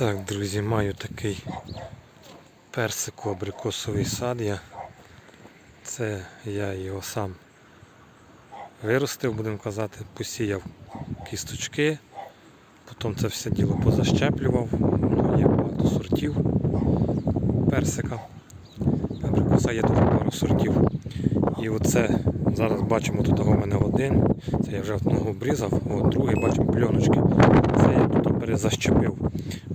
Так, друзі, маю такий персико-абрикосовий сад. Я. Це я його сам виростив, будемо казати, посіяв кісточки, потім це все діло позащеплював. Ну, Є багато сортів персика. Абрикоса є дуже пару сортів. І оце зараз бачимо, тут у мене один. Це я вже одного обрізав, от другий бачимо пленочки. Це я тут перезащепив.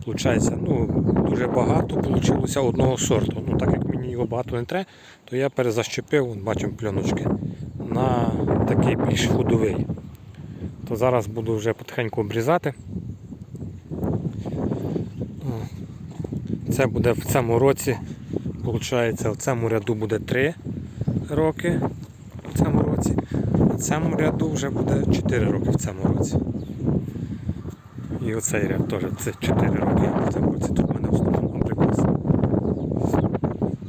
Получається, ну, дуже багато вийшло одного сорту. Ну, так як мені його багато не треба, то я перезащепив, бачимо пленочки, на такий більш ходовий. То зараз буду вже потихеньку обрізати. Це буде в цьому році, виходить, в цьому ряду буде 3 роки в цьому році. В цьому ряду вже буде 4 роки в цьому році. І оцей ряд теж це 4 роки в. Тут в мене в основному абрикос.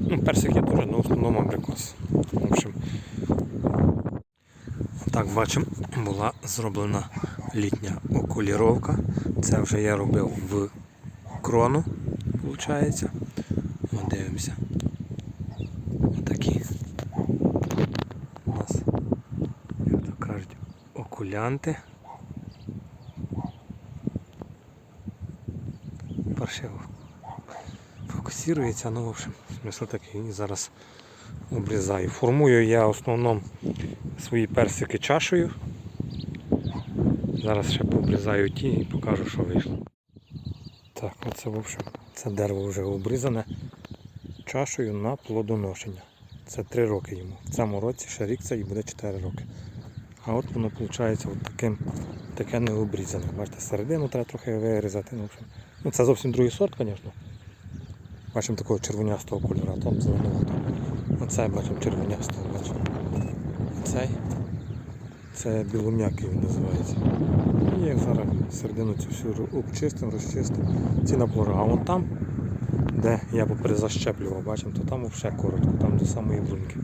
Ну, персик є теж, але в основному абрикос. В общем, так бачимо, була зроблена літня окуліровка. Це вже я робив в крону, виходить. От дивимося. Отакі. У нас, як то кажуть, окулянти. Паршиво фокусується, ну, в общем, смисл такий. І зараз обрізаю. Формую я в основному свої персики чашею. Зараз ще пообрізаю ті і покажу, що вийшло. Так, оце в общем, це дерево вже обрізане чашею на плодоношення. Це 3 роки йому. В цьому році ще рік це і буде 4 роки. А от воно виходить от таким, таке не обрізане. Бачите, середину треба трохи вирізати. Ну, ну, це зовсім другий сорт, звісно. Бачимо такого червонястого кольору, а там зеленувато. Оце бачимо червонястого, бачимо. Оцей. Це білом'який він називається. І як зараз середину цю всю обчистимо, розчистимо. Ці на плора. А вон там, де я поперезащеплював, бачимо, то там взагалі коротко, там до самої бруньки.